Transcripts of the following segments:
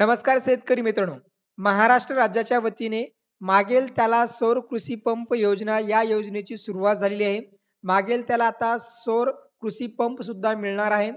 नमस्कार शेतकरी मित्रांनो. महाराष्ट्र राज्याच्या वतीने मागेल त्याला सौर कृषी पंप योजना या योजनेची सुरुवात झालेली आहे. मागेल त्याला आता सौर कृषी पंप सुद्धा मिळणार आहे.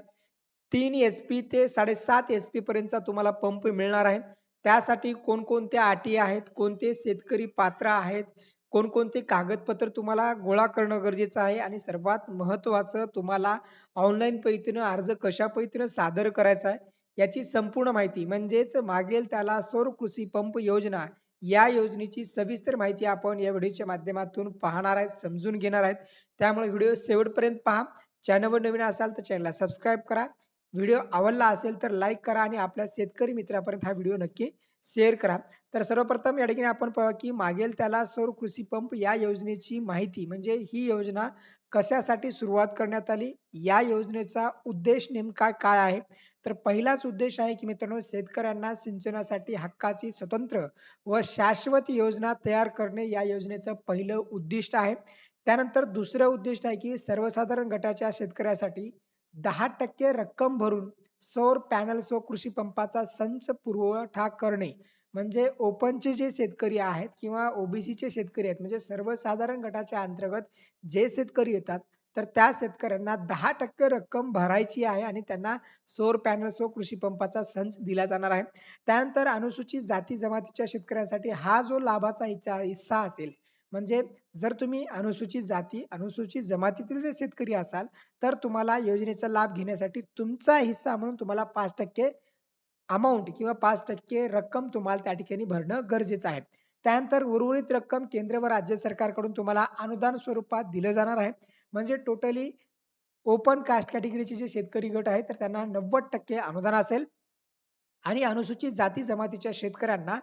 तीन एच पी ते साडेसात एच पी पर्यंतचा तुम्हाला पंप मिळणार आहे. त्यासाठी कोणकोणत्या अटी आहेत? कोणते शेतकरी पात्र आहेत? कोणकोणते कागदपत्र तुम्हाला गोळा करणं गरजेचं आहे? आणि सर्वात महत्वाचं तुम्हाला ऑनलाईन पद्धतीनं अर्ज कशा पद्धतीनं सादर करायचा आहे? याची संपूर्ण माहिती म्हणजेच मागेल त्याला सौर कृषी पंप योजना या योजनेची सविस्तर माहिती आपण या व्हिडिओच्या माध्यमातून पाहणार आहेत समजून घेणार आहेत. त्यामुळे व्हिडिओ शेवटपर्यंत पहा. चॅनलवर नवीन असाल तर चॅनलला सबस्क्राईब करा. व्हिडिओ आवडला असेल तर लाईक करा आणि आपल्या शेतकरी मित्रापर्यंत हा व्हिडिओ नक्की शेअर करा. तर सर्वप्रथम या ठिकाणी आपण पाहू की मागेल त्याला सौर कृषी पंप या योजनेची माहिती म्हणजे ही योजना कशासाठी सुरुवात करण्यात आली या योजनेचा उद्देश नेमका काय आहे? तर पहिलाच उद्देश आहे की मित्रांनो शेतकऱ्यांना सिंचनासाठी हक्काची स्वतंत्र व शाश्वत योजना तयार करणे या योजनेचं पहिलं उद्दिष्ट आहे. त्यानंतर दुसरं उद्दिष्ट आहे की सर्वसाधारण गटाच्या शेतकऱ्यासाठी दहा टक्के रक्कम भरून सौर पॅनल्स व कृषी पंपाचा संच पुरवठा करणे. म्हणजे ओपनचे जे शेतकरी आहेत किंवा ओबीसीचे शेतकरी आहेत म्हणजे सर्वसाधारण गटाच्या अंतर्गत जे शेतकरी येतात तर त्या शेतकऱ्यांना दहा टक्के रक्कम भरायची आहे आणि त्यांना सौर पॅनल्स व कृषी पंपाचा संच दिला जाणार आहे. त्यानंतर अनुसूचित जाती जमातीच्या शेतकऱ्यांसाठी हा जो लाभाचा हिस्सा असेल म्हणजे जर तुम्ही अनुसूचित जाती अनुसूचित जमातीतील जे शेतकरी असाल तर तुम्हाला योजनेचा लाभ घेण्यासाठी तुमचा हिस्सा म्हणून तुम्हाला पाच टक्के अमाऊंट किंवा पाच टक्के रक्कम तुम्हाला त्या ठिकाणी भरणं गरजेचं आहे. त्यानंतर उर्वरित रक्कम केंद्र व राज्य सरकारकडून तुम्हाला अनुदान स्वरूपात दिलं जाणार आहे. म्हणजे टोटली ओपन कास्ट कॅटेगरीचे जे शेतकरी गट आहेत तर त्यांना नव्वद टक्के अनुदान असेल. आणि अनुसूचित जाती जमातीच्या शेतकऱ्यांना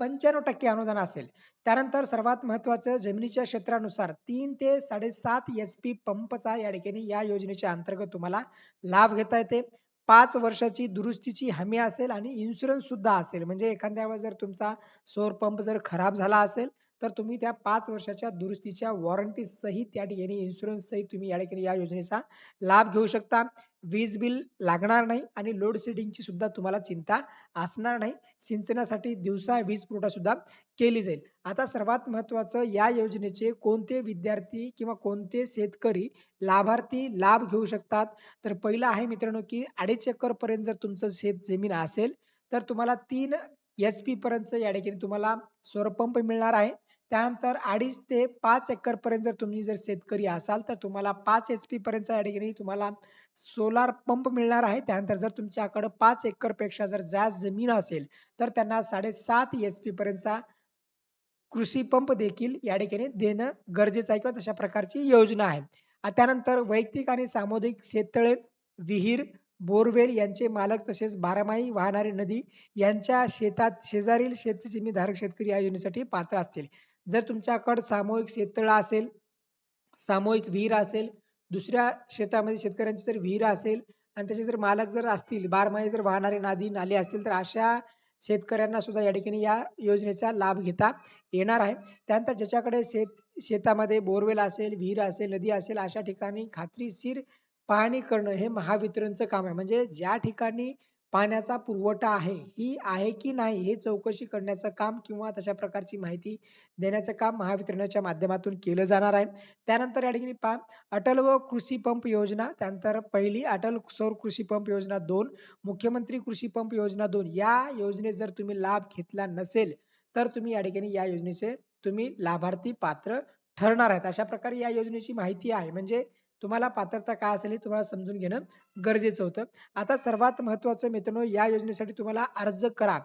पंच्याण्णव टक्के अनुदान असेल. त्यानंतर सर्वात महत्वाचं जमिनीच्या क्षेत्रानुसार तीन ते साडेसात एच पी पंपचा या ठिकाणी या योजनेच्या अंतर्गत तुम्हाला लाभ घेता येते. पाच वर्षाची दुरुस्तीची हमी असेल आणि इन्शुरन्स सुद्धा असेल. म्हणजे एखाद्या वेळेस जर तुमचा सोर पंप जर खराब झाला असेल तर तुम्ही त्या पाच वर्षाच्या दुरुस्तीच्या वॉरंटी सहित त्या ठिकाणी इन्शुरन्स सहित तुम्ही या ठिकाणी या योजनेचा लाभ घेऊ शकता. वीज बिल लागणार नाही आणि लोड शेडिंगची सुद्धा तुम्हाला चिंता असणार नाही. सिंचनासाठी दिवसा वीज पुरवठा सुद्धा केली जाईल. आता सर्वात महत्वाचं या योजनेचे कोणते विद्यार्थी किंवा कोणते शेतकरी लाभार्थी लाभ घेऊ शकतात? तर पहिलं आहे मित्रांनो की अडीच एकर पर्यंत जर तुमचं शेत जमीन असेल तर तुम्हाला तीन एच पी पर्यंत या ठिकाणी तुम्हाला सौरपंप मिळणार आहे. त्यानंतर अडीच ते पाच एकर पर्यंत जर तुम्ही जर शेतकरी असाल तर तुम्हाला पाच एच पी पर्यंत या ठिकाणी तुम्हाला सोलार पंप मिळणार आहे. त्यानंतर जर तुमच्याकडे पाच एकरपेक्षा जर जास्त जमीन असेल तर त्यांना साडेसात एच पी पर्यंतचा कृषी पंप देखील या ठिकाणी देणं गरजेचं आहे किंवा तशा प्रकारची योजना आहे. त्यानंतर वैयक्तिक आणि सामुदायिक शेततळे विहीर बोरवेल यांचे मालक तसेच बारामाही वाहणारी नदी यांच्या शेतात शेजारील शेतजमीन धारक शेतकरी या योजनेसाठी पात्र असतील. जर तुमच्याकडे सामूहिक शेततळा असेल सामूहिक विहीर असेल दुसऱ्या शेतामध्ये शेतकऱ्यांची जर विहीर असेल आणि त्याचे जर मालक जर असतील बारमाही जर वाहणारे नदी नाले असतील तर अशा शेतकऱ्यांना सुद्धा या ठिकाणी या योजनेचा लाभ घेता येणार आहे. त्यानंतर ज्याच्याकडे शेत शेतामध्ये बोरवेल असेल विहीर असेल नदी असेल अशा ठिकाणी खात्रीशीर पाहणी करणं हे महावितरणचं काम आहे. म्हणजे ज्या ठिकाणी पाण्याचा पुरवठा आहे ही आहे की नाही हे चौकशी करण्याचं काम किंवा तशा प्रकारची माहिती देण्याचं काम महावितरणाच्या माध्यमातून केलं जाणार आहे. त्यानंतर या ठिकाणी पहा अटल व कृषी पंप योजना त्यानंतर पहिली अटल सौर कृषी पंप योजना दोन मुख्यमंत्री कृषी पंप योजना दोन या योजनेत जर तुम्ही लाभ घेतला नसेल तर तुम्ही या ठिकाणी या योजनेचे तुम्ही लाभार्थी पात्र ठरणार आहेत. अशा प्रकारे या योजनेची माहिती आहे. म्हणजे तुम्हाला पात्रता काय असेल हे तुम्हाला समजून घेणं गरजेचं होतं. आता सर्वात महत्वाचं मित्रांनो या योजनेसाठी तुम्हाला अर्ज करा.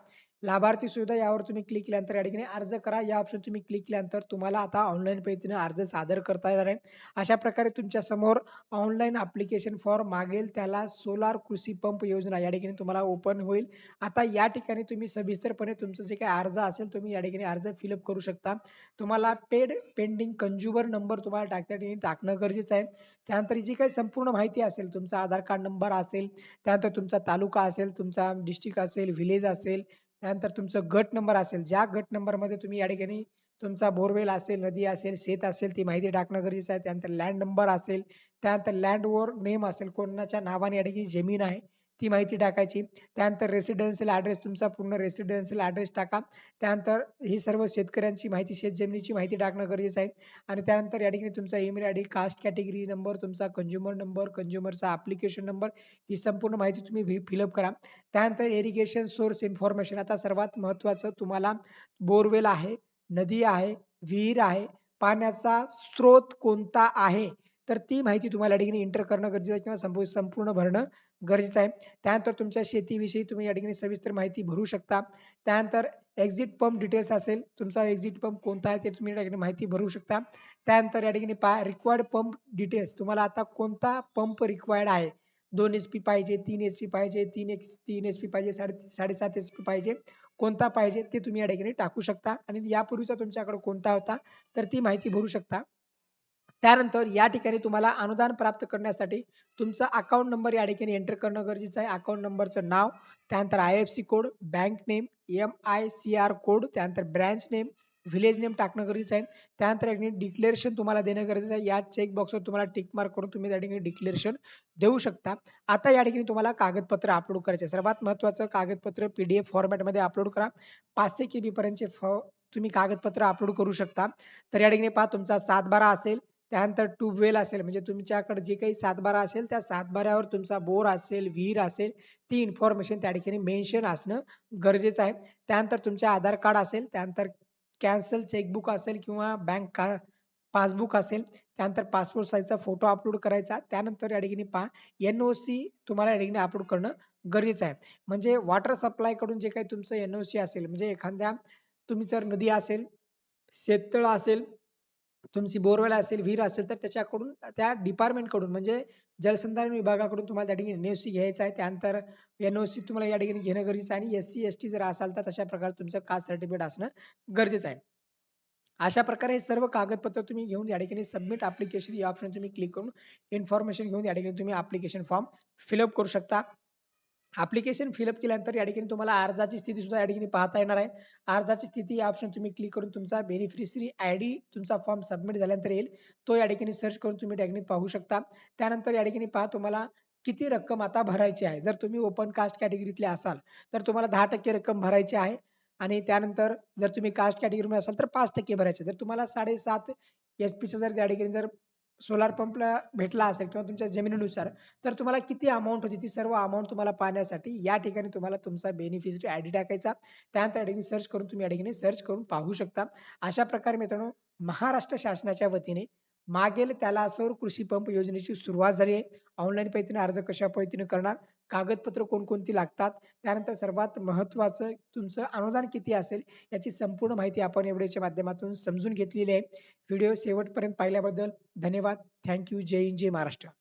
लाभार्थी सुविधा यावर तुम्ही क्लिक केल्यानंतर या ठिकाणी अर्ज करा. या ऑप्शन तुम्ही क्लिक केल्यानंतर तुम्हाला आता ऑनलाईन पद्धतीने अर्ज सादर करता येणार आहे. अशा प्रकारे तुमच्यासमोर ऑनलाईन अप्लिकेशन फॉर्म मागेल त्याला सोलार कृषी पंप योजना या ठिकाणी तुम्हाला ओपन होईल. आता या ठिकाणी तुम्ही सविस्तरपणे तुमचं जे काही अर्ज असेल तुम्ही या ठिकाणी अर्ज फिलअप करू शकता. तुम्हाला पेड पेंडिंग कंज्युमर नंबर तुम्हाला टाकता ठिकाणी टाकणं गरजेचं आहे. त्यानंतर जी काही संपूर्ण माहिती असेल तुमचा आधार कार्ड नंबर असेल त्यानंतर तुमचा तालुका असेल तुमचा डिस्ट्रिक्ट असेल विलेज असेल त्यानंतर तुमचं गट नंबर असेल ज्या गट नंबरमध्ये तुम्ही या ठिकाणी तुमचा बोरवेल असेल नदी असेल शेत असेल ती माहिती टाकणं गरजेचं आहे. त्यानंतर लँड नंबर असेल त्यानंतर लँडवर नेम असेल कोणाच्या नावाने या ठिकाणी जमीन आहे ती माहिती टाकायची. त्यानंतर रेसिडेन्शियल ॲड्रेस तुमचा पूर्ण रेसिडेन्शियल ॲड्रेस टाका. त्यानंतर ही सर्व शेतकऱ्यांची माहिती शेतजमिनीची माहिती टाकणं गरजेचं आहे. आणि त्यानंतर या ठिकाणी तुमचा email I D caste category number तुमचा कंझ्युमर नंबर कंझ्युमरचा ॲप्लिकेशन नंबर ही संपूर्ण माहिती तुम्ही फिलअप करा. त्यानंतर इरिगेशन सोर्स इन्फॉर्मेशन आता सर्वात महत्त्वाचं तुम्हाला बोरवेल आहे नदी आहे विहीर आहे. पाण्याचा स्रोत कोणता आहे? तर ती माहिती तुम्हाला या ठिकाणी एंटर करणं गरजेचं आहे किंवा संपूर्ण भरणं गरजेचं आहे. त्यानंतर तुमच्या शेतीविषयी तुम्ही या ठिकाणी सविस्तर माहिती भरू शकता. त्यानंतर एक्झिट पंप डिटेल्स असेल तुमचा एक्झिट पंप कोणता आहे ते तुम्ही या ठिकाणी माहिती भरू शकता. त्यानंतर या ठिकाणी पा रिक्वायर्ड पंप डिटेल्स तुम्हाला आता कोणता पंप रिक्वायर्ड आहे? दोन एच पी पाहिजे तीन एच पी पाहिजे तीन एच तीन एच पी पाहिजे साडे साडेसात एच पी पाहिजे कोणता पाहिजे ते तुम्ही या ठिकाणी टाकू शकता. आणि यापूर्वीचा तुमच्याकडे कोणता होता तर ती माहिती भरू शकता. त्यानंतर या ठिकाणी तुम्हाला अनुदान प्राप्त करण्यासाठी तुमचा अकाउंट नंबर या ठिकाणी एंटर करणं गरजेचं आहे. अकाउंट नंबरचं नाव त्यानंतर I F C code bank name M I C R code त्यानंतर ब्रँच नेम व्हिलेज नेम टाकणं गरजेचं आहे. त्यानंतर या ठिकाणी डिक्लेरेशन तुम्हाला देणं गरजेचं आहे. या चेक बॉक्सवर तुम्हाला टिक मार्क करून तुम्ही त्या ठिकाणी डिक्लेरेशन देऊ शकता. आता या ठिकाणी तुम्हाला कागदपत्र अपलोड करायचे सर्वात महत्वाचं कागदपत्र पी डी एफ फॉर्मॅटमध्ये अपलोड करा. पाचशे के बीपर्यंतचे फ तुम्ही कागदपत्र अपलोड करू शकता. तर या ठिकाणी पहा तुमचा सात बारा असेल त्यानंतर ट्यूबवेल असेल म्हणजे तुमच्याकडे जे काही सातबारा असेल त्या सातबाऱ्यावर तुमचा बोर असेल विहीर असेल ती इन्फॉर्मेशन त्या ठिकाणी मेन्शन असणं गरजेचं आहे. त्यानंतर तुमचे आधार कार्ड असेल त्यानंतर कॅन्सल चेकबुक असेल किंवा बँक का पासबुक असेल त्यानंतर पासपोर्ट साईजचा फोटो अपलोड करायचा त्यानंतर या ठिकाणी पहा एन ओ सी तुम्हाला या ठिकाणी अपलोड करणं गरजेचं आहे. म्हणजे वॉटर सप्लायकडून जे काही तुमचं एन ओ सी असेल म्हणजे एखाद्या तुम्ही जर नदी असेल शेततळ असेल तुमची बोरवेल असेल विहीर असेल तर त्याच्याकडून त्या डिपार्टमेंटकडून म्हणजे जलसंधारण विभागाकडून तुम्हाला त्या ठिकाणी एन ओ सी घ्यायचा आहे. त्यानंतर एन ओ सी तुम्हाला या ठिकाणी घेणं गरजेचं आहे आणि एस सी एस टी जर असाल तर तशा प्रकारे तुमचं कास्ट सर्टिफिकेट असणं गरजेचं आहे. अशा प्रकारे हे सर्व कागदपत्र तुम्ही घेऊन या ठिकाणी सबमिट अप्लिकेशन या ऑप्शन तुम्ही क्लिक करून इन्फॉर्मेशन घेऊन या ठिकाणी तुम्ही ऍप्लिकेशन फॉर्म फिलअप करू शकता. ऍप्लिकेशन फिलअप केल्यानंतर या ठिकाणी तुम्हाला अर्जाची स्थिती सुद्धा या ठिकाणी पाहता येणार आहे. अर्जाची स्थिती या ऑप्शन तुम्ही क्लिक करून तुमचा बेनिफिशरी आय डी तुमचा फॉर्म सबमिट झाल्यानंतर येईल. तो या ठिकाणी सर्च करून तुम्ही ठिकाणी पाहू शकता. त्यानंतर या ठिकाणी पहा तुम्हाला किती रक्कम आता भरायची आहे. जर तुम्ही ओपन कास्ट कॅटेगरीतले असाल तर तुम्हाला दहा टक्के रक्कम भरायची आहे. आणि त्यानंतर जर तुम्ही कास्ट कॅटेगरीमध्ये असाल तर पाच टक्के भरायचे. जर तुम्हाला साडेसात एस पीचं जर त्या ठिकाणी जर सोलार पंपला भेटला असेल किंवा तुमच्या जमिनीनुसार तर तुम्हाला किती अमाऊंट होती? ती सर्व अमाऊंट तुम्हाला पाहण्यासाठी या ठिकाणी तुम्हाला तुमचा बेनिफिशरी आय डी टाकायचा त्यानंतर या ठिकाणी सर्च करून तुम्ही या ठिकाणी सर्च करून पाहू शकता. अशा प्रकारे मित्रांनो महाराष्ट्र शासनाच्या वतीने मागेल त्याला सौर कृषी पंप योजनेची सुरुवात झाली आहे. ऑनलाईन पद्धतीने अर्ज कशा पद्धतीने करणार? कागदपत्र कोणकोणती लागतात? त्यानंतर सर्वात महत्वाचं तुमचं अनुदान किती असेल? याची संपूर्ण माहिती आपण एवढ्याच्या माध्यमातून समजून घेतलेली आहे. व्हिडिओ शेवटपर्यंत पाहिल्याबद्दल धन्यवाद. थँक्यू जय हिंद जय महाराष्ट्र.